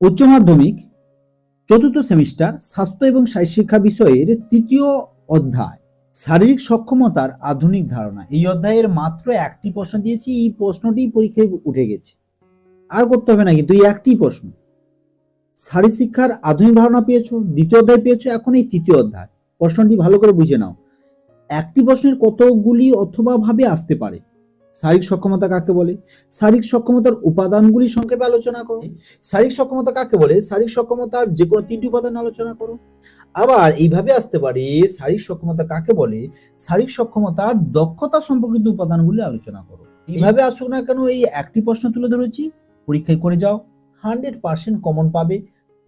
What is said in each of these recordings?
উচ্চ মাধ্যমিক, চতুর্থ সেমিস্টার, স্বাস্থ্য এবং শিক্ষা বিষয়ের তৃতীয় অধ্যায়, শারীরিক সক্ষমতার আধুনিক ধারণা। এই অধ্যায়ের মাত্র একটি প্রশ্ন দিয়েছি, এই প্রশ্নটি পরীক্ষায় উঠে গেছে। আর করতে হবে না, কিন্তু এই একটি প্রশ্ন। শারীর শিক্ষার আধুনিক ধারণা পেয়েছ, দ্বিতীয় অধ্যায় পেয়েছ, এখন এই তৃতীয় অধ্যায়। প্রশ্নটি ভালো করে বুঝে নাও। একটি প্রশ্নের কতগুলি অথবা ভাবে আসতে পারে? শারীরিক সক্ষমতা কাকে বলে? শারীরিক সক্ষমতার উপাদানগুলি সংক্ষেপে আলোচনা করো। শারীরিক সক্ষমতা কাকে বলে? শারীরিক সক্ষমতার যে কোনো তিনটি উপাদান আলোচনা করো। আবার এইভাবে আসতে পারে, শারীরিক সক্ষমতা কাকে বলে? শারীরিক সক্ষমতার দক্ষতা সম্পর্কিত উপাদানগুলি আলোচনা করো। এইভাবে আসুক না কেন, এই একটি প্রশ্ন তুলে ধরেছি। পরীক্ষায় করে যাও। হান্ড্রেড পার্সেন্ট কমন পাবে।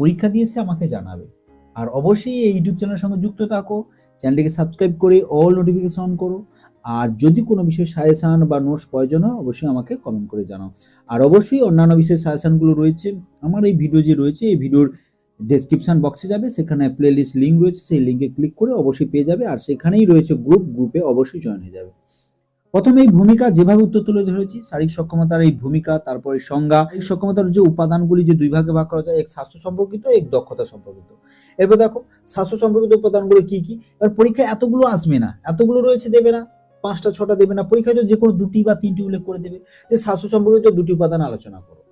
পরীক্ষা দিয়েছে, আমাকে জানাবে। আর অবশ্যই এই ইউটিউব চ্যানেলের সঙ্গে যুক্ত থাকো চ্যানেলটিকে সাবস্ক্রাইব করে অল নোটিফিকেশন অন করো, আর যদি কোনো বিষয়ে সাজেশান বা নোটস প্রয়োজন হয়, অবশ্যই আমাকে কমেন্ট করে জানাও। আর অবশ্যই অন্যান্য বিষয়ে সাজেশানগুলো রয়েছে, আমার এই ভিডিও যে রয়েছে, এই ভিডিওর ডেসক্রিপশন বক্সে যাবে, সেখানে প্লেলিস্ট লিঙ্ক রয়েছে, সেই লিঙ্কে ক্লিক করে অবশ্যই পেয়ে যাবে, আর সেখানেই রয়েছে গ্রুপ গ্রুপে অবশ্যই জয়েন হয়ে যাবে। প্রথমে এই ভূমিকা যেভাবে উত্তর তুলে ধরেছি, শারীরিক সক্ষমতার এই ভূমিকা, তারপরে সংজ্ঞা, এই সক্ষমতার যে উপাদানগুলি যে দুই ভাগে ভাগ করা যায়, এক স্বাস্থ্য সম্পর্কিত, এক দক্ষতা সম্পর্কিত। এরপর দেখো, স্বাস্থ্য সম্পর্কিত উপাদানগুলো কি কি? এবার পরীক্ষায় এতগুলো আসবে না, এতগুলো রয়েছে দেবে না, পাঁচটা, ছটা দেবে না, পরীক্ষায় যে কোনো দুটি বা তিনটি উল্লেখ করে দেবে, যে স্বাস্থ্য সম্পর্কিত দুটি উপাদান আলোচনা করো।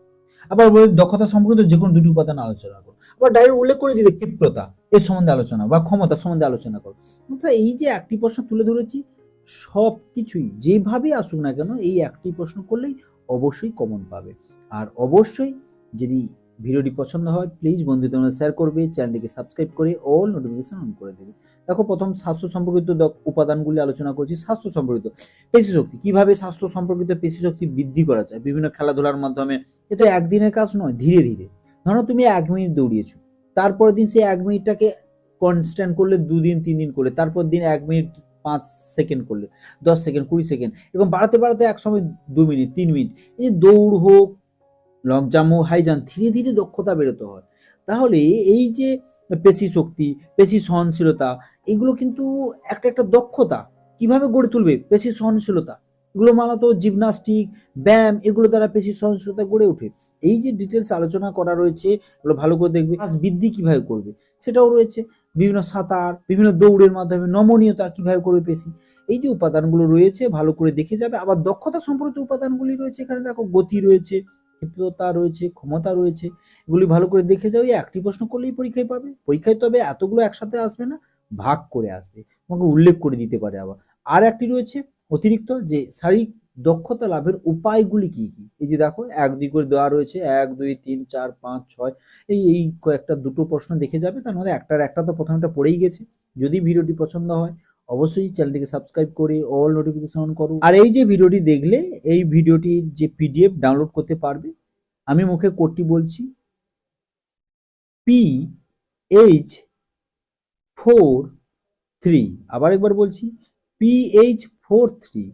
আবার বলে দক্ষতা সম্পর্কিত যে কোনো দুটি উপাদান আলোচনা করো। আবার ডাইরেক্ট উল্লেখ করে দিবে ক্ষিপ্রতা, এর সম্বন্ধে আলোচনা বা ক্ষমতা সম্বন্ধে আলোচনা করো। এই যে একটি প্রশ্ন তুলে ধরেছি সব কিছুই যেভাবেই আসুক না কেন এই একটি প্রশ্ন করলেই অবশ্যই কমন পাবে। আর অবশ্যই যদি ভিডিওটি পছন্দ হয় প্লিজ বন্ধুদের মধ্যে শেয়ার করবে চ্যানেলটিকে সাবস্ক্রাইব করে অল নোটিফিকেশন অন করে দেবে। দেখো, প্রথম স্বাস্থ্য সম্পর্কিত উপাদানগুলি আলোচনা করছি, স্বাস্থ্য সম্পর্কিত পেশি শক্তি। কীভাবে স্বাস্থ্য সম্পর্কিত পেশি শক্তি বৃদ্ধি করা যায়? বিভিন্ন খেলাধুলার মাধ্যমে। এ তো একদিনের কাজ নয়, ধীরে ধীরে। ধরো, তুমি এক মিনিট দৌড়িয়েছো। তারপরের দিন সেই এক মিনিটটাকে কনস্ট্যান্ট করলে দুদিন তিন দিন করলে তারপর দিন এক মিনিট পাঁচ সেকেন্ড করলে, দশ সেকেন্ড, কুড়ি সেকেন্ড এবং বাড়াতে বাড়াতে এক সময় দু মিনিট, তিন মিনিট, এই যে দৌড় হোক, লং জাম্প হোক, হাই জাম্প, ধীরে ধীরে দক্ষতা বেরোতে হয়। তাহলে এই যে পেশি শক্তি, পেশি সহনশীলতা, এগুলো কিন্তু একটা একটা দক্ষতা কীভাবে গড়ে তুলবে? পেশি সহনশীলতা। এগুলো মূলত জিমনাস্টিক, ব্যায়াম, এগুলো দ্বারা পেশি সহনশীলতা গড়ে ওঠে। এই যে ডিটেলস আলোচনা করা রয়েছে, এগুলো ভালো করে দেখবে শ্বাস বৃদ্ধি কীভাবে করবে, সেটাও রয়েছে। বিভিন্ন সাঁতার, বিভিন্ন দৌড়ের মাধ্যমে নমনীয়তা কীভাবে করবে পেশি, এই যে উপাদানগুলো রয়েছে, ভালো করে দেখে যাবে। আবার দক্ষতা সম্পর্কিত উপাদানগুলি রয়েছে এখানে, দেখো, গতি রয়েছে ক্ষিপ্রতা রয়েছে, ক্ষমতা রয়েছে, এগুলি ভালো করে দেখে এই একটি প্রশ্ন করলেই পরীক্ষায় পাবে। পরীক্ষায় তবে এতগুলো একসাথে আসবে না, ভাগ করে আসবে। তোমাকে উল্লেখ করে দিতে পারে আবার। আর একটি রয়েছে অতিরিক্ত যে শারীরিক দক্ষতা লাভের উপায়গুলি কি কি? এই যে দেখো, এক, দুই করে দেওয়া রয়েছে, এক, দুই, তিন, চার, পাঁচ, ছয়, এই এই কয়েকটা দুটো প্রশ্ন দেখে যাবে, তার মধ্যে একটার একটা তো প্রথমটা পড়েই গেছে। যদি ভিডিওটি পছন্দ হয়, অবশ্যই চ্যানেলটিকে সাবস্ক্রাইব করে অল নোটিফিকেশন অন করো। আর এই যে ভিডিওটি দেখলে, এই ভিডিওটির যে পিডিএফ ডাউনলোড করতে পারবে, আমি মুখে কোডটি বলছি পি এইচ ফোর থ্রি আবার একবার বলছি পি এইচ ফোর থ্রি।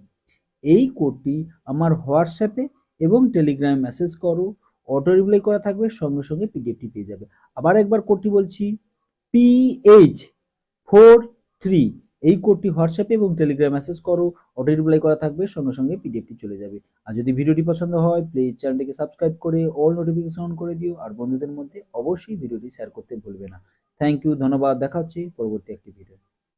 এই কোডটি আমার হোয়াটসঅ্যাপে এবং টেলিগ্রামে মেসেজ করো। অটো রিপ্লাই করা থাকবে, সঙ্গে সঙ্গে পিডিএফটি পেয়ে যাবে। আবার একবার কোডটি বলছি পি এইচ ফোর থ্রি। এই কোডটি হোয়াটসঅ্যাপে এবং টেলিগ্রামে মেসেজ করো। অটো রিপ্লাই করা থাকবে, সঙ্গে সঙ্গে পিডিএফটি চলে যাবে। আর যদি ভিডিওটি পছন্দ হয়, প্লিজ চ্যানেলটিকে সাবস্ক্রাইব করে অল নোটিফিকেশন অন করে দিও। আর বন্ধুদের মধ্যে অবশ্যই ভিডিওটি শেয়ার করতে ভুলবে না। থ্যাংক ইউ, ধন্যবাদ। দেখা হচ্ছে পরবর্তী একটি ভিডিও